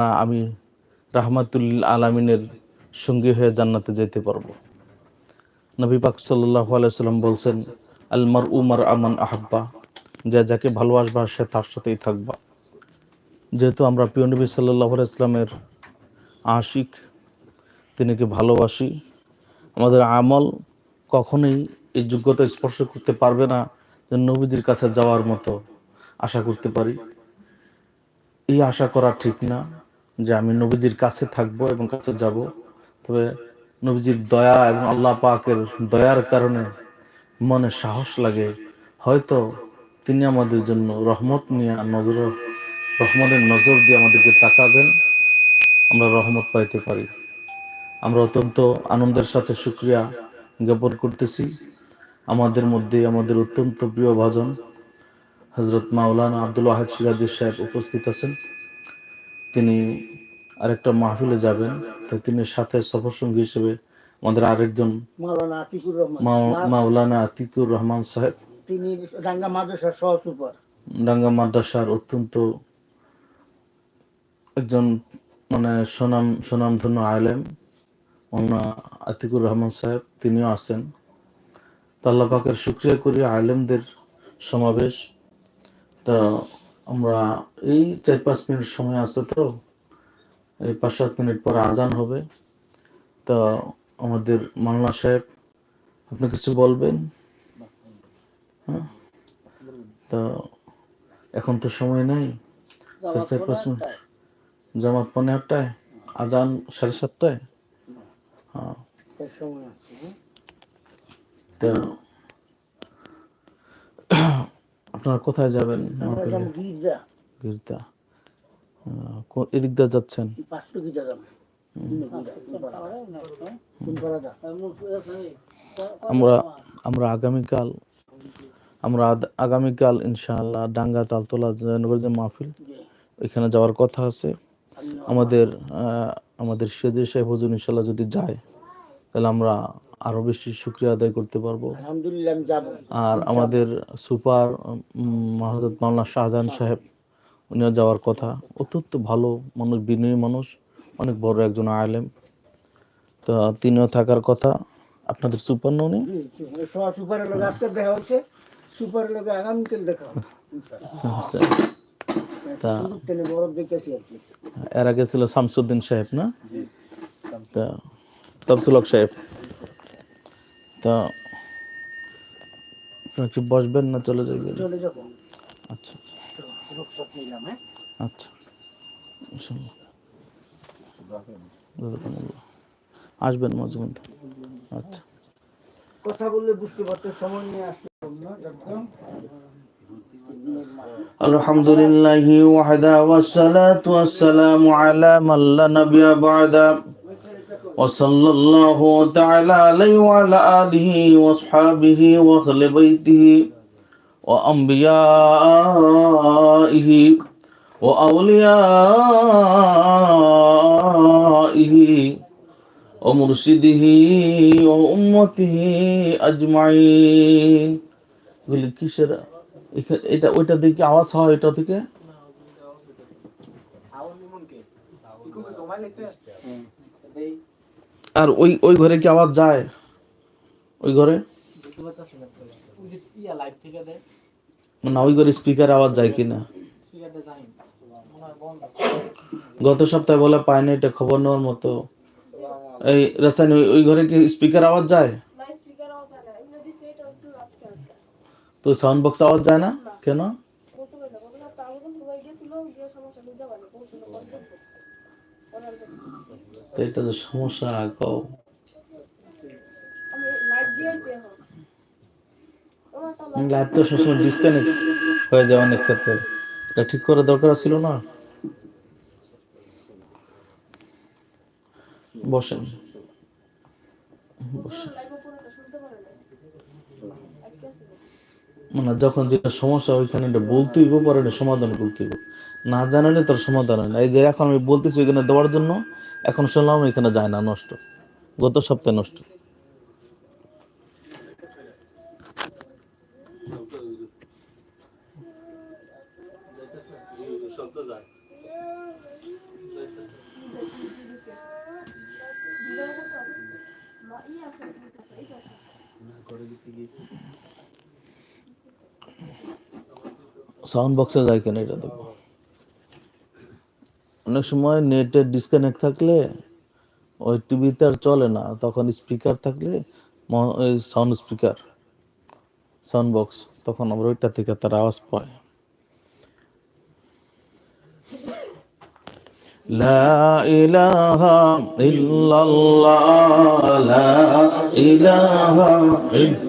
আমি রাহমাতুল আলামিনের সঙ্গী হয়ে জান্নাতে যেতে পারব। নবী পাক সাল্লাহ আলাইসাল্লাম বলছেন আলমার উমার আমান আহাব্বা যে যাকে ভালোবাসবা, সে তার সাথেই থাকবা। যেহেতু আমরা প্রিয় নবী সাল্লাহ ইসলামের আশিক তিনিকে ভালোবাসি? আমাদের আমল কখনোই এই যোগ্যতা স্পর্শ করতে পারবে না যে নবীজির কাছে যাওয়ার মতো আশা করতে পারি। এই আশা করা ঠিক না। যে আমি নবীজির কাছে থাকব এবং কাছে যাব। তবে নবীজির দয়া এবং আল্লাহ পাকের দয়ার কারণে মনে সাহস লাগে। হয়তো তিনি আমাদের জন্য রহমত নিয়ে নজর, রহমতের নজর দিয়ে আমাদেরকে তাকাবেন। আমরা রহমত পাইতে পারি। আমরা অত্যন্ত আনন্দের সাথে সুক্রিয়া জ্ঞাপন করতেছি। আমাদের মধ্যে আমাদের অত্যন্ত প্রিয় ভাজন হজরত মাওলানা আব্দুল ওয়াহেদ সিরাজি সাহেব উপস্থিত আছেন। তিনি আরেকটা মাহফিলে যাবেন। তো তিনি সাথে সফরসঙ্গী হিসেবে আমাদের আরেকজন মাওলানা আতিকুর রহমান। মাওলানা সাহেব। তিনি রাঙ্গা মাদ্রাসার সহ সুপার ডাঙ্গা মাদ্রাসার অত্যন্ত একজন মানে সুনাম সুনামধন্য আলেম ওনা আতিকুর রহমান সাহেব। তিনিও আছেন। তো আল্লাহ পাকের শুক্রিয়া করি আলেমদের সমাবেশ। তো আমরা এই চার পাঁচ মিনিট সময় আছে তো এই পাঁচ সাত মিনিট পর আজান হবে। তো আমাদের মাল্লা সাহেব আপনি কিছু বলবেন? হ্যাঁ? তো এখন তো সময় নাই। চার পাঁচ মিনিট। জামাত পনেরো আটটায়? আজান সাড়ে সাতটায়? হ্যাঁ। হ্যাঁ? তো আপনারা কোথায় যাবেন? গির্জা। এদিক দিয়ে যাচ্ছেন? আমরা আমরা আগামীকাল আমরা আগামীকাল ইনশাআল্লাহ ডাঙ্গা তালতলা জয়নগর যে মাহফিল ওইখানে যাওয়ার কথা আছে। আমাদের আমাদের সেজে সাহেব হুজুর ইনশাল্লাহ যদি যায় তাহলে আমরা আরও বেশি শুক্রিয়া আদায় করতে পারব। আর আমাদের সুপার মহাজত মাওলানা শাহজাহান সাহেব উনিও যাওয়ার কথা। অত্যন্ত ভালো মানুষ বিনয়ী মানুষ অনেক বড় একজন আলেম। তো তিনিও থাকার কথা। আপনাদের সুপার না উনি? সুপারের লোক আজকে দেখা হয়েছে সুপারের লোকে আগামীকাল দেখা আচ্ছা। তা এর আগে ছিল শামসুদ্দিন সাহেব না? তা শামসুল হক সাহেব। তা আপনারা কি বসবেন না চলে যাবেন চলে যাবো আচ্ছা রুখসত নিলাম হ্যাঁ আচ্ছা ইনশাল্লাহ। জাযাকুমুল্লাহ। আসবেন মাঝে মধ্যে আচ্ছা কথা বললে বুঝতে পারতে সময় নিয়ে আসতে হবে না একদম الحمد لله وحده والصلاة والسلام على من لا نبي بعده وصلى الله تعالى عليه وعلى آله وأصحابه وأهل بيته وأنبيائه وأوليائه ومرشده وأمته أجمعين বলি কিসের এখা- এটা ওইটা দিকে আওয়াজ হয় এটা থেকে আর ওই ওই ঘরে কি আওয়াজ যায়? ওই ঘরে? না ওই ঘরে স্পিকার আওয়াজ যায় কিনা? গত সপ্তাহে বলে পায়নি এটা খবর নেওয়ার মতো। এই রাসায়নিক ওই- ঘরে কি স্পিকার আওয়াজ যায়? না না। তো সাউন্ড বক্স আওয়াজ যায় না? কেন বলতে পারি না বলতে না তার মতন হয়ে গেছিল গিয়ে সমস্যা বুঝতে পারি পৌঁছানো কষ্ট তো এটা তো সমস্যা কও। তো সবসময় ডিসকানেক্ট হয়ে যায় অনেক ক্ষেত্রে। এটা ঠিক করা দরকার ছিল না? বসেন। বসেন। মানে যখন যেটা সমস্যা, ওইখানে এটা বলতেই হবে পরে এটা সমাধান করতে হবে না জানালে তার সমাধান হয় না। এই যে এখন আমি বলতেছি ওইখানে দেওয়ার জন্য, এখন শুনলাম এখানে যায় না, নষ্ট। গত সপ্তাহে নষ্ট। সাউন্ড বক্সে যায় কেন এটা দেখো অনেক সময় নেটের ডিসকানেক্ট থাকলে ওই টিভিতে আর চলে না তখন স্পিকার থাকলে ম- ওই সাউন্ড স্পিকার সাউন্ড বক্স তখন আমরা ওইটা থেকে তার আওয়াজ পাই لا إله إلا الله لا إله إلا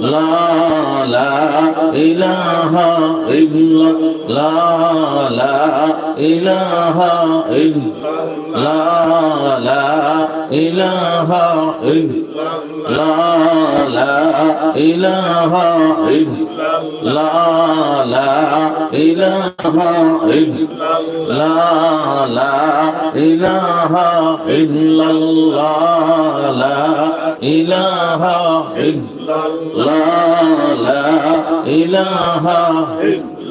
لا لا إله إلا لا لا إله إلا لا لا إله إلا لا لا إله إلا لا لا إله إلا لا لا إله إلا الله لا إله إلا لا إله إلا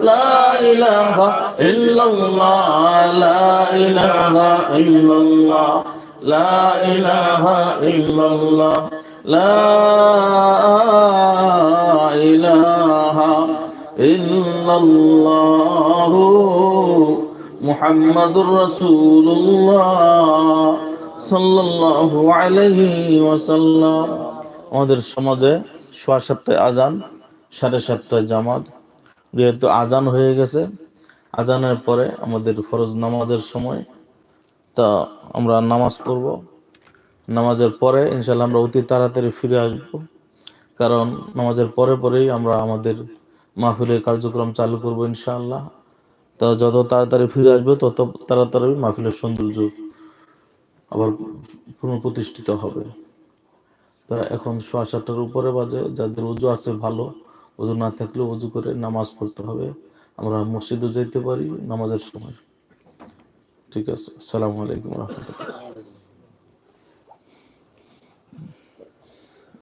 لا إله إلا الله لا إله إلا الله لا إله إلا الله لا إله إلا الله محمد رسول الله সাল্লাল্লাহু আলাইহি ওয়াসাল্লাম আমাদের সমাজে সোয়া সাতটায় আজান সাড়ে সাতটায় জামাত যেহেতু আজান হয়ে গেছে, আজানের পরে আমাদের ফরজ নামাজের সময়, তা আমরা নামাজ পড়ব। নামাজের পরে ইনশাল্লাহ আমরা অতি তাড়াতাড়ি ফিরে আসব, কারণ নামাজের পরে পরেই আমরা আমাদের মাহফিলের কার্যক্রম চালু করব ইনশাআল্লাহ। তা যত তাড়াতাড়ি ফিরে আসবে, তত তাড়াতাড়ি মাহফিলের সৌন্দর্য আবার পুনঃপ্রতিষ্ঠিত হবে। তা এখন সোয়া সাতটার উপরে বাজে, যাদের উজু আছে ভালো। উজু না থাকলে অজু করে নামাজ পড়তে হবে। আমরা মসজিদে যেতে পারি নামাজের সময়। ঠিক আছে? আসসালামু আলাইকুম রহমতুল্লাহ।